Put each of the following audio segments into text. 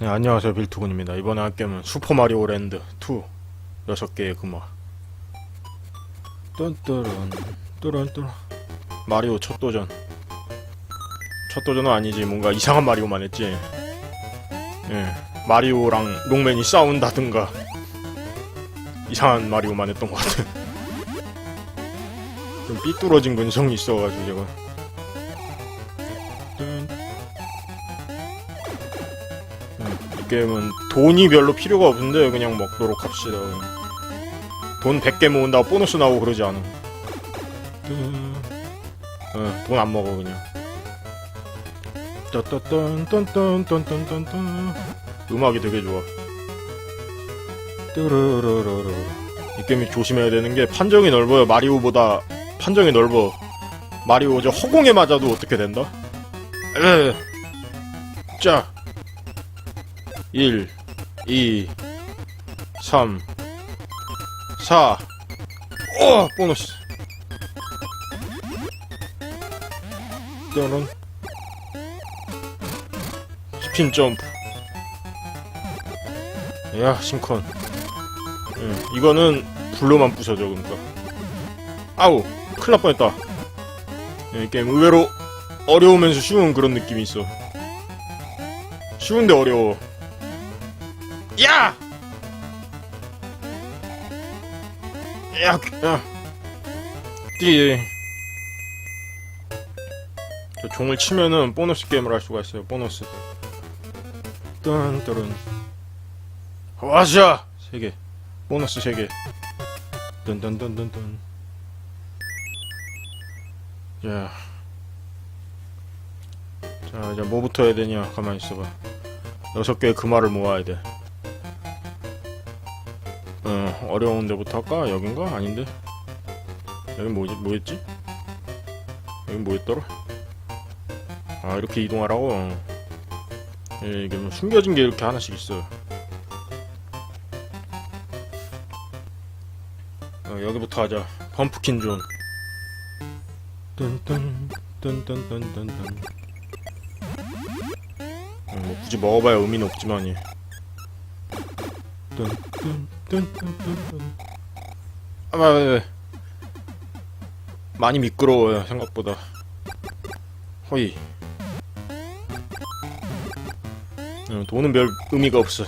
네, 안녕하세요. 빌투군입니다. 이번에 할 게임은 슈퍼마리오 랜드 2 6개의 금화. 뚠뚜런 뚜런뚜런 마리오 첫 도전. 첫 도전은 아니지. 뭔가 이상한 마리오만 했지. 예, 마리오랑 롱맨이 싸운다든가. 이상한 마리오만 했던 것 같아. 좀 삐뚤어진 근성이 있어가지고 제가 게임은 돈이 별로 필요가 없는데 그냥 먹도록 합시다. 돈 100개 모은다고 보너스 나오고 그러지 않아. 어, 돈안 먹어 그냥. 딴딴딴딴딴딴딴딴 음악이 되게 좋아. 뚜루루루루 이 게임이 조심해야 되는 게 판정이 넓어요. 마리오보다 판정이 넓어. 마리오 저 허공에 맞아도 어떻게 된다? 에. 자. 1, 2, 3, 4. 오! 보너스. 또는 스핀 점프. 야, 심컨. 응, 이거는 불로만 부셔져, 그러니까. 아우! 큰일 날 뻔했다. 예, 이 게임 의외로 어려우면서 쉬운 그런 느낌이 있어. 쉬운데 어려워. 야! 야, 야. 띠. 저 종을 치면은 보너스 게임을 할 수가 있어요. 보너스. 딴따른. 와샤! 세 개. 보너스 세 개. 딴딴딴딴딴. 자. 자, 이제 뭐부터 해야 되냐? 가만히 있어봐. 여섯 개의 금화를 모아야 돼. 어, 어려운 데부터 할까? 여긴가? 아닌데? 여긴 뭐지? 뭐였지? 여긴 뭐였더라? 아, 이렇게 이동하라고? 어. 예, 이게 뭐 숨겨진 게 이렇게 하나씩 있어. 어, 여기부터 하자. 펌프킨 존. 뚠뚠, 뚠뚠뚠뚠뚠. 어, 뭐 굳이 먹어봐야 의미는 없지만이. 뚠뚠 아, 아, 아, 많이 미끄러워요 생각보다. 허이. 어, 돈은 별 의미가 없어.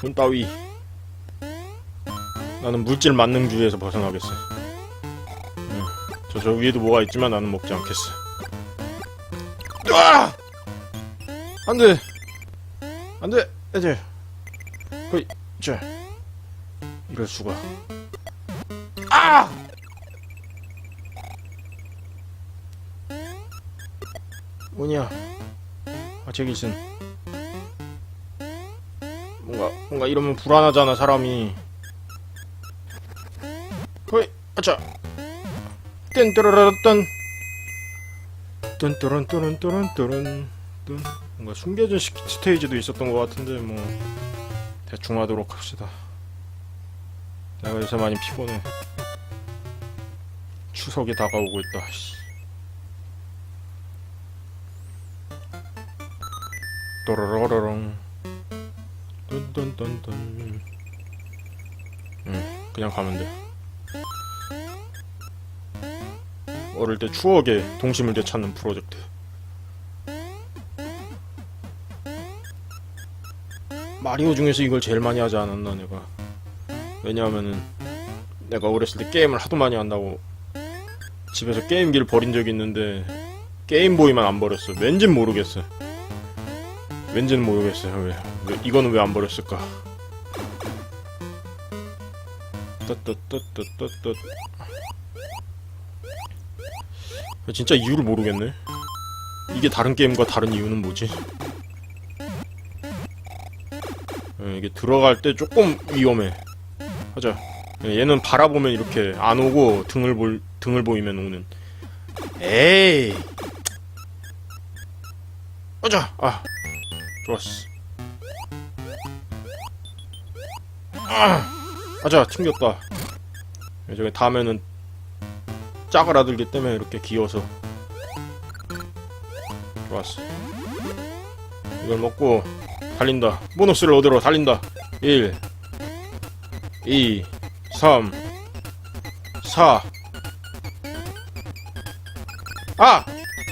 돈 따위. 나는 물질 만능주의에서 벗어나겠어. 어, 저, 저 위에도 뭐가 있지만 나는 먹지 않겠어. 으아! 안 돼! 안 돼! 이제. 허이, 자. 이럴 수가. 아! 뭐냐? 아, 제기슨. 뭔가, 뭔가 이러면 불안하잖아, 사람이. 허이, 아차. 뚠뚜르르르 뚠뚜른뚜른뚜른뚜른 뚠. 뭔가 숨겨진 시- 스테이지도 있었던 것 같은데, 뭐. 대충 하도록 합시다. 내가 요새 많이 피곤해. 추석이 다가오고 있다. 씨. 또로로로롱. 뚠뚠뚠뚠. 응, 그냥 가면 돼. 어릴 때 추억의 동심을 되찾는 프로젝트. 마리오 중에서 이걸 제일 많이 하지 않았나 내가. 왜냐하면은 내가 어렸을 때 게임을 하도 많이 한다고 집에서 게임기를 버린 적이 있는데 게임보이만 안 버렸어. 왠진 모르겠어. 왠지는 모르겠어요 왜, 왜 이거는 왜 안 버렸을까. 떳떳떳떳떳 진짜 이유를 모르겠네. 이게 다른 게임과 다른 이유는 뭐지? 이게 들어갈 때 조금 위험해. 하자. 예, 얘는 바라보면 이렇게 안 오고 등을 볼 등을 보이면 오는. 에이. 하자. 아. 좋았어. 아. 하자. 튕겼다. 예, 저기 다음에는 짜그라들기 때문에 이렇게 기어서 좋았어. 이걸 먹고 달린다. 보너스를 얻으러 달린다. 1 2 3 4 아!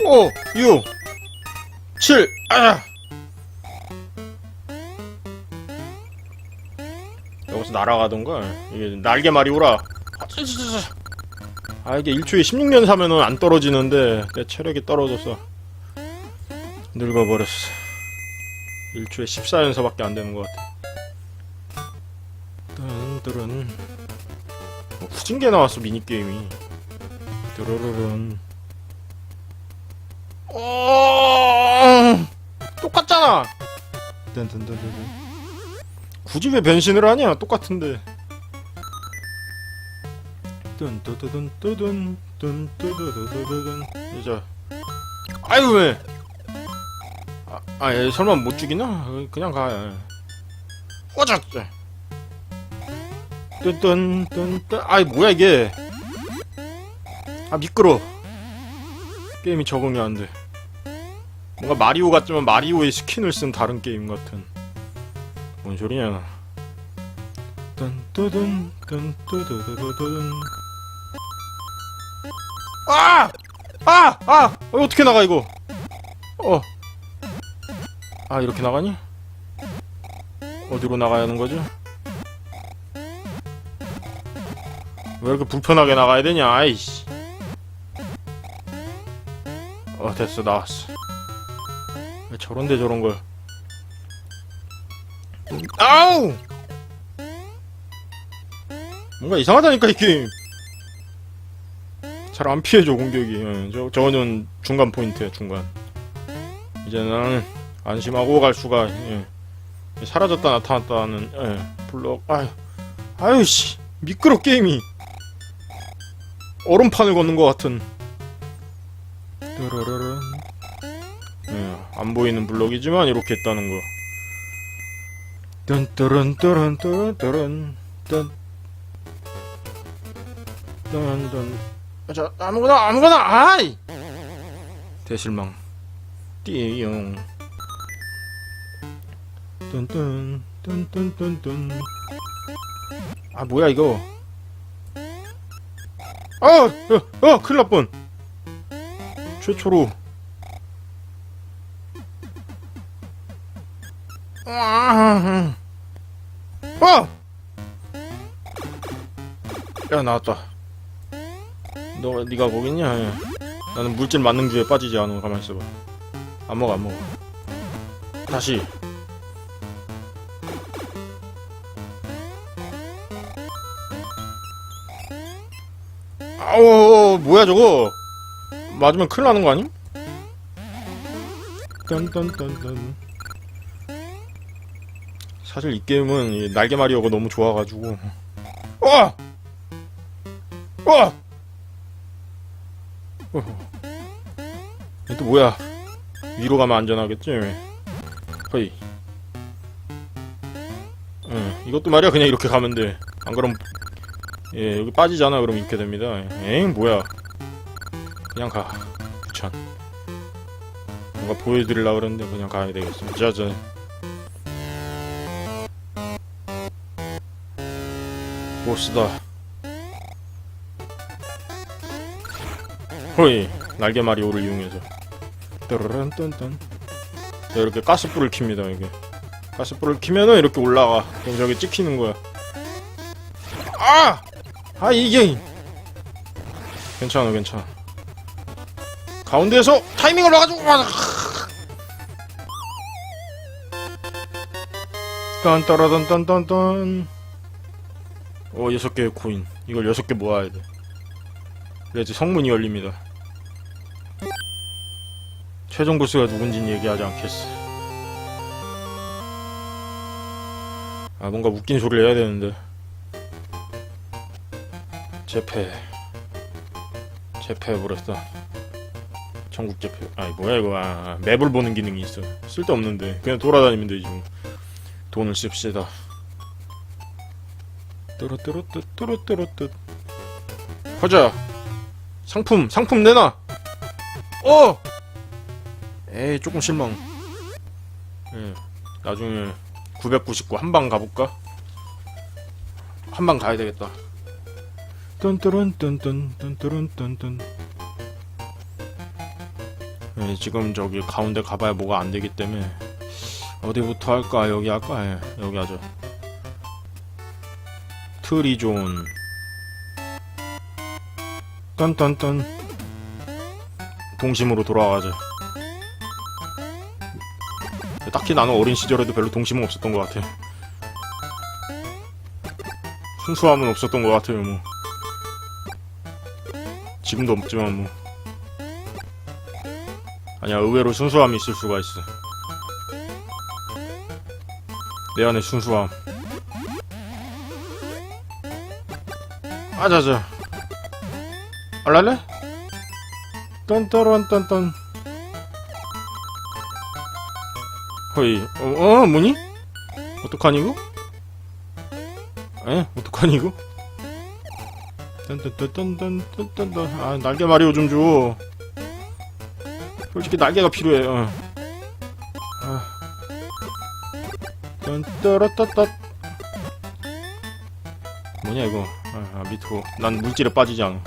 5 6 7 아! 여기서 날아가던가 이게 날개말이 오라 아 이게 1초에 16년 사면은 안 떨어지는데 내 체력이 떨어져서 늙어버렸어 1초에 14연사밖에 안 되는 것 같아. 딴따란 뭐 후진개 나왔어 미니 게임이. 드르르른 어! 똑같잖아! 딴딴딴딴 굳이 왜 변신을 하냐? 똑같은데. 뚠뚜두둔 뚜둔 뚠뚜두두두둔 이제. 아유 왜 아, 아얘 설마 못 죽이나? 그냥 가 꺼져 뚠뚠뚠뚠 아이 뭐야 이게 아 미끄러 게임이 적응이 안 돼 뭔가 마리오 같지만 마리오의 스킨을 쓴 다른 게임 같은 뭔 소리냐 뚠뚜둔 뚠뚜두두두둔 아! 아! 아! 어, 어떻게 나가 이거 어. 아 이렇게 나가니? 어디로 나가야 하는 거지? 왜 이렇게 불편하게 나가야 되냐 아이씨. 어 됐어 나왔어. 왜 저런데 저런 걸. 아우! 뭔가 이상하다니까 이 게임. 잘 안 피해줘 공격이. 예, 저, 저거는 중간 포인트야 중간. 이제 나는 안심하고 갈 수가 예. 사라졌다 나타났다 하는 예. 블록 아유 아유 씨. 미끄러 게임이. 얼음판을 걷는 것 같은. 뚜루루룬. 예, 안 보이는 블록이지만 이렇게 했다는 거. 뚠뚜룬뚜룬뚜룬뚜룬 뚠 뚠뚠 자 아무거나 아무거나! 아이! 대실망. 띠용 뚠뚠 뚠뚠뚠뚠 아 뭐야 이거 어! 어! 어! 큰일 날뻔 최초로 아, 어! 야 나왔다 너 네가 거겠냐 예. 나는 물질 만능주에 빠지지 않아 가만 있어봐 안 먹어 안 먹어 다시 아우 뭐야 저거 맞으면 큰일 나는 거 아님? 딴딴딴딴 사실 이 게임은 이 날개 마리오가 너무 좋아가지고 어! 어! 어. 얘또 뭐야 위로 가면 안전하겠지 허이 응 이것도 말이야 그냥 이렇게 가면 돼안 그럼 예 여기 빠지잖아 그럼 이렇게 됩니다. 엥 뭐야? 그냥 가. 귀찮. 뭔가 보여드리려고 그랬는데 그냥 가야 되겠어. 짜잔 보스다. 허이 날개 마리오를 이용해서. 따르란 딴딴 자, 이렇게 가스불을 킵니다 이게. 가스불을 키면은 이렇게 올라가. 그럼 저기 찍히는 거야. 아! 아 이게. 괜찮아 괜찮아. 가운데에서 타이밍을 놔가지고. 아, 딴따라단딴딴딴. 어 여섯 개의 코인. 이걸 여섯 개 모아야 돼. 그래야지 성문이 열립니다. 최종 보스가 누군진 얘기하지 않겠어. 아 뭔가 웃긴 소리를 해야 되는데 재패. 재패해버렸어. 전국 재패. 아니 뭐야 이거. 아, 맵을 보는 기능이 있어. 쓸데없는데. 그냥 돌아다니면 되지 뭐. 돈을 씁시다. 뚜루뚜루뚜 뚜루뚜루뚜. 가자. 상품 상품 내놔. 어! 에이 조금 실망. 예. 나중에 999 한 방 가볼까? 한 방 가야 되겠다. 뚠뚜룬 뚠뚠 뚠뚜룬 뚠뚠 예, 지금 저기 가운데 가봐야 뭐가 안 되기 때문에 어디부터 할까? 여기 할까? 예, 여기 하죠. 트리존 딴딴딴 동심으로 돌아가자. 딱히 나는 어린 시절에도 별로 동심은 없었던 것 같아. 순수함은 없었던 것 같아요, 뭐. 지금도 없지만 뭐. 아니야, 의외로 순수함이 있을 수가 있어. 내 안에 순수함. 아자자. 알랄래? 딴따란딴딴. 허이, 어, 어, 뭐니? 어떡하니, 이거? 에? 어떡하니, 이거? 딴딴딴딴딴딴딴. 아, 날개 마리오 좀 줘. 솔직히 날개가 필요해, 어. 아. 딴따라따따. 뭐냐, 이거. 아, 아 미투. 난 물질에 빠지지 않아.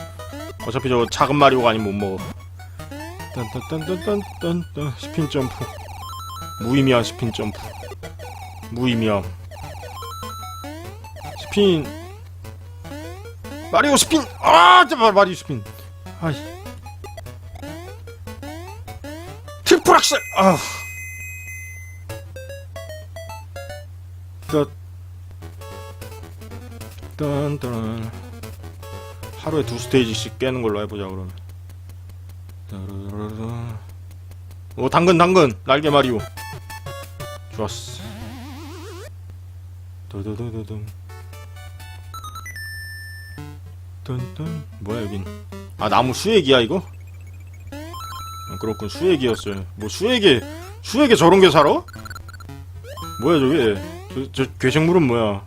어차피 저 작은 마리오가 아니면 못 먹어. 딴딴딴딴딴딴. 스핀 점프. 무의미한 스핀 점프. 무의미함. 스핀. 마리오 스핀. 아, 잠깐 마리오 스핀. 아이. 트리플 악셀. 아. 딴. 딴딴. 하루에 두 스테이지씩 깨는 걸로 해보자 그러면. 따르르르. 오 당근 당근 날개 마리오. 좋았어. 두두두두둥. 뚠뚠 뭐야 여긴? 아 나무 수액이야 이거? 아, 그렇군 수액이었어요. 뭐 수액에 수액에 저런 게 살아? 뭐야 저게? 저, 저 괴생물은 뭐야?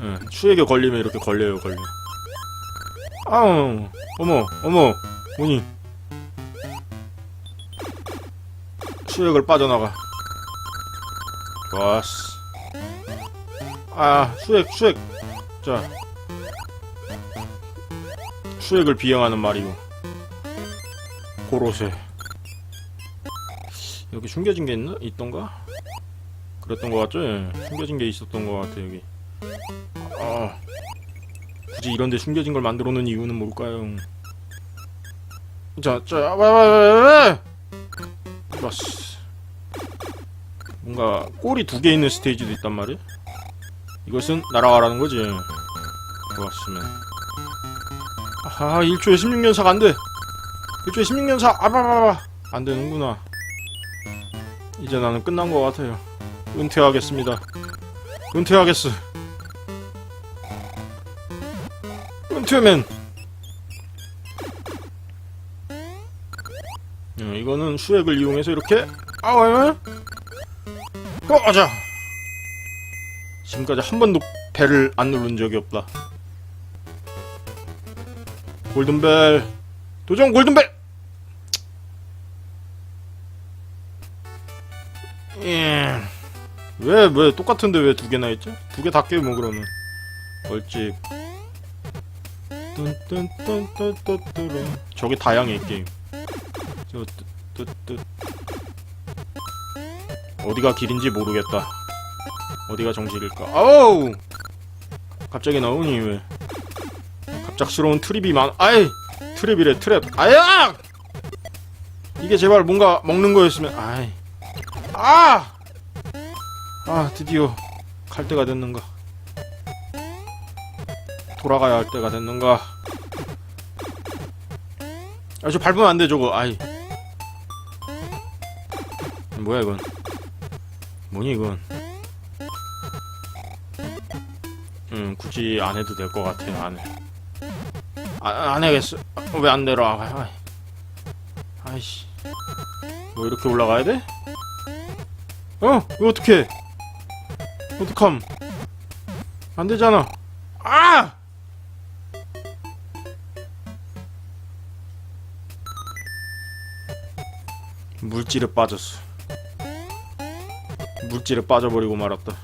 예, 수액에 걸리면 이렇게 걸려요 걸려. 아우 어머 어머 뭐니? 수액을 빠져나가. 좋았어. 아, 수액, 수액. 자. 수액을 비행하는 말이오. 고로쇠. 여기 숨겨진 게 있나? 있던가? 그랬던 것 같죠? 예. 숨겨진 게 있었던 것 같아, 여기. 아. 굳이 이런데 숨겨진 걸 만들어 놓은 이유는 뭘까요? 자, 자, 와, 와, 와, 와! 좋았어. 뭔가 꼬리 두 개 있는 스테이지도 있단 말이야? 이것은 날아가라는 거지. 좋았으면. 아하, 1초에 16년사가 안 돼. 1초에 16년사, 아바바바. 안 되는구나. 이제 나는 끝난 것 같아요. 은퇴하겠습니다. 은퇴하겠어. 은퇴맨. 어, 이거는 수액을 이용해서 이렇게 아와 꺼자 지금까지 한 번도 배를 안 누른 적이 없다 골든벨 도전 골든벨 예. 왜, 왜, 똑같은데 왜 두 개나 있지? 두 개 다 깨면 그러면. 벌집. 뚠뚠뚠뚠뚠뚠. 저게 다양해, 이 게임. 저, 뜨, 뜨, 뜨. 어디가 길인지 모르겠다. 어디가 정실일까? 아우! 갑자기 나오니 왜? 갑작스러운 트립이 많. 아이! 트랩이래 트랩. 아야! 이게 제발 뭔가 먹는 거였으면. 아이. 아! 아 드디어 갈 때가 됐는가? 돌아가야 할 때가 됐는가? 아 저 밟으면 안 돼 저거. 아이. 뭐야 이건? 뭐니 이건? 음 굳이 안 해도 될 것 같아 안 해. 아, 안 해겠어. 왜 안 내려? 아, 아이씨. 뭐 이렇게 올라가야 돼? 어? 이거 어떡해? 어떡함? 안 되잖아. 아! 물질에 빠졌어. 물질에 빠져버리고 말았다.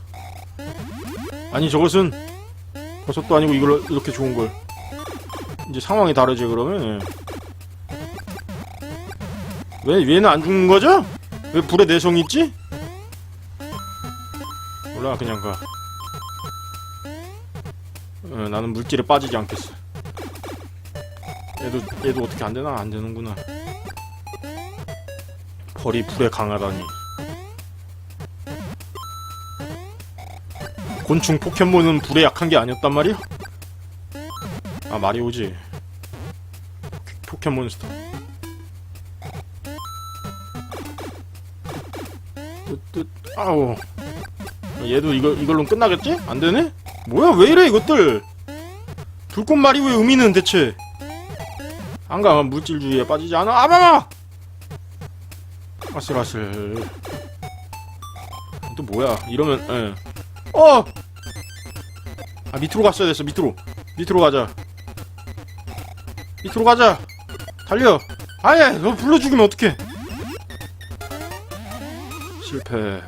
아니 저것은 버섯도 아니고 이걸 이렇게 좋은 걸. 이제 상황이 다르지 그러면. 예. 왜 얘는 안 죽는 거죠? 왜 불에 내성 있지? 몰라 그냥 가. 어, 나는 물질에 빠지지 않겠어. 얘도 얘도 어떻게 안 되나 안 되는구나. 벌이 불에 강하다니. 곤충 포켓몬은 불에 약한 게 아니었단 말이야? 아 마리오지. 포켓몬스터. 아우. 얘도 이거 이걸로 끝나겠지? 안 되네? 뭐야 왜 이래 이것들? 불꽃 마리오의 의미는 대체? 한강한 물질주의에 빠지지 않아? 아마마! 아슬아슬. 또 뭐야? 이러면 예. 어! 아 밑으로 갔어야 됐어 밑으로 밑으로 가자 밑으로 가자 달려 아예 너 불러 죽이면 어떡해 실패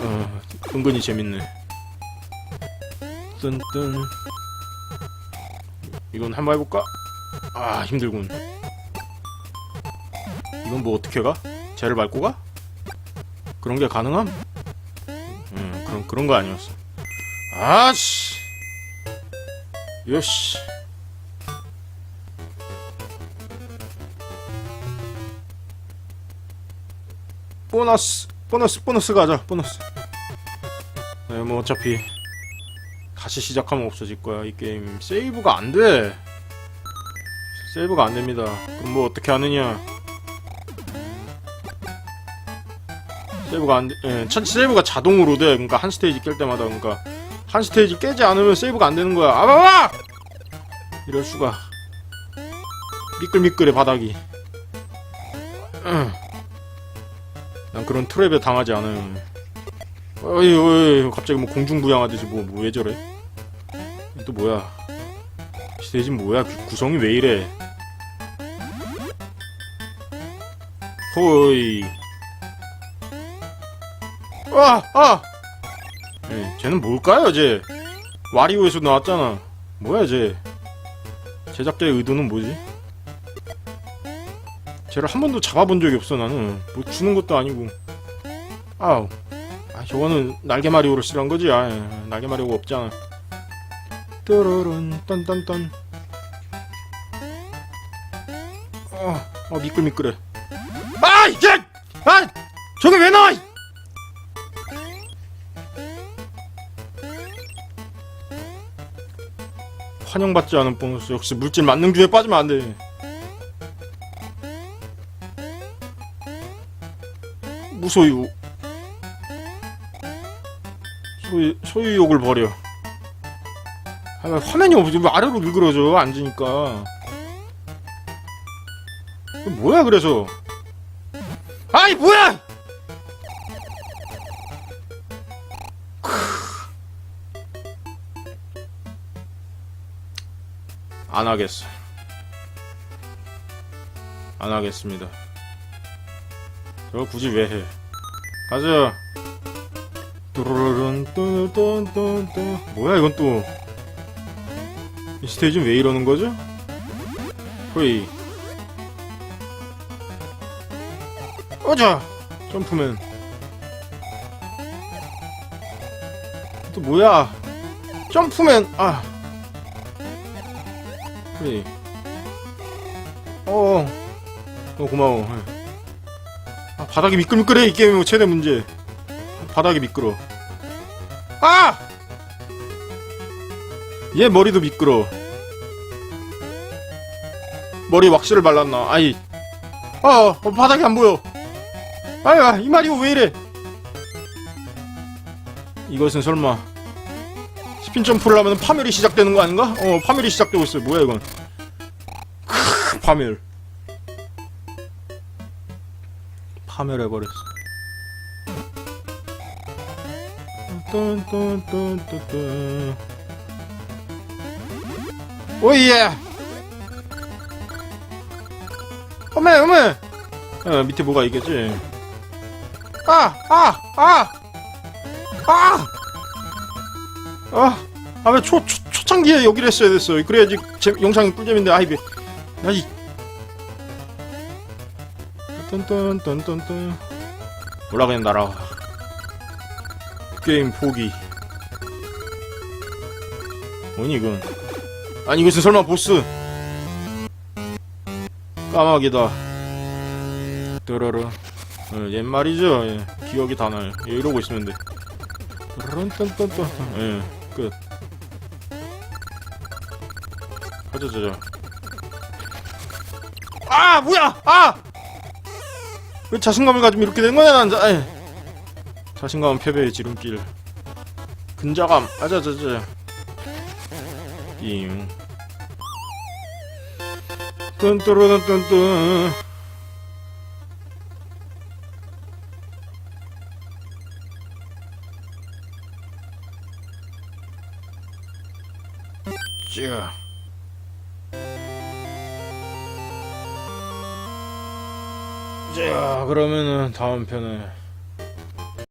어 은근히 재밌네 뜬뜬 이건 한번 해볼까? 아 힘들군 이건 뭐 어떻게 가? 쟤를 밟고 가? 그런 게 가능함? 음, 그런 그런 거 아니었어. 아씨, 요씨. 보너스, 보너스, 보너스 가자, 보너스. 네, 뭐 어차피 다시 시작하면 없어질 거야 이 게임. 세이브가 안 돼. 세이브가 안 됩니다. 그럼 뭐 어떻게 하느냐? 세이브가 안, 돼- 예, 첫 세이브가 자동으로 돼. 그러니까 한 스테이지 깰 때마다, 그러니까 한 스테이지 깨지 않으면 세이브가 안 되는 거야. 아바바! 이럴 수가. 미끌미끌해 바닥이. 응. 난 그런 트랩에 당하지 않아요. 어이, 어이, 갑자기 뭐 공중부양하듯이 뭐, 뭐 왜 저래? 또 뭐야? 스테이지 뭐야? 구- 구성이 왜 이래? 호이. 아! 아! 예, 쟤는 뭘까요, 쟤? 와리오에서 나왔잖아. 뭐야, 쟤? 제작자의 의도는 뭐지? 쟤를 한 번도 잡아본 적이 없어, 나는. 뭐 주는 것도 아니고. 아우. 아, 저거는 날개 마리오를 쓰란 거지? 아, 예, 날개 마리오가 없잖아. 뚜루룬, 딴딴딴. 어, 어, 미끌미끌해. 아, 이제! 아! 저게 왜 나와! 이- 환영받지 않은 보너스 역시 물질 만능주에 빠지면 안돼 무소유 소유, 소유욕을 버려 아, 왜 화면이 없지 왜 아래로 미끄러져 앉으니까 뭐야 그래서 아이 뭐야 안 하겠어. 안 하겠습니다. 저거 굳이 왜 해? 가자. 뚜루루룬 뚜뚜뚜뚜 뭐야 이건 또? 이 스테이지는 왜 이러는 거죠? 호이. 어자 점프맨. 또 뭐야? 점프맨 아. 그래. 어, 어 고마워. 예. 아, 바닥이 미끌미끌해 이 게임의 최대 문제. 바닥이 미끄러. 아! 얘 머리도 미끄러. 머리 왁스를 발랐나? 아이. 어, 어 바닥이 안 보여. 아유, 이 말이고 왜 이래? 이것은 설마 스핀 점프를 하면 파멸이 시작되는 거 아닌가? 어, 파멸이 시작되고 있어요. 뭐야 이건? 크, 파멸. 파멸해버렸어. 뚠뚠뚠뚠뚠. 오예. 어메 어메. 어, 밑에 뭐가 있겠지? 아! 아! 아! 아! 아! 아, 왜 초, 초, 초창기에 여기를 했어야 됐어. 그래야지 재, 영상이 꿀잼인데, 아이, 왜. 야, 이. 뚠뚠뚠뚠뚠. 몰라, 그냥 날아가. 게임 포기. 뭐니, 이건. 아니, 이것은 설마 보스. 까마귀다. 뚜루루. 어, 옛말이죠. 예. 기억이 다 나요. 예, 이러고 있으면 돼. 런떤떤떤. 예, 끝. 가자, 자자. 아, 뭐야! 아! 왜 자신감을 가지면 이렇게 되는 거야, 난. 자, 예. 자신감은 패배의 지름길. 근자감. 아자자자. 띵. 뚠뚜루뚠뚠뚠. 자. 자, 그러면은 다음 편에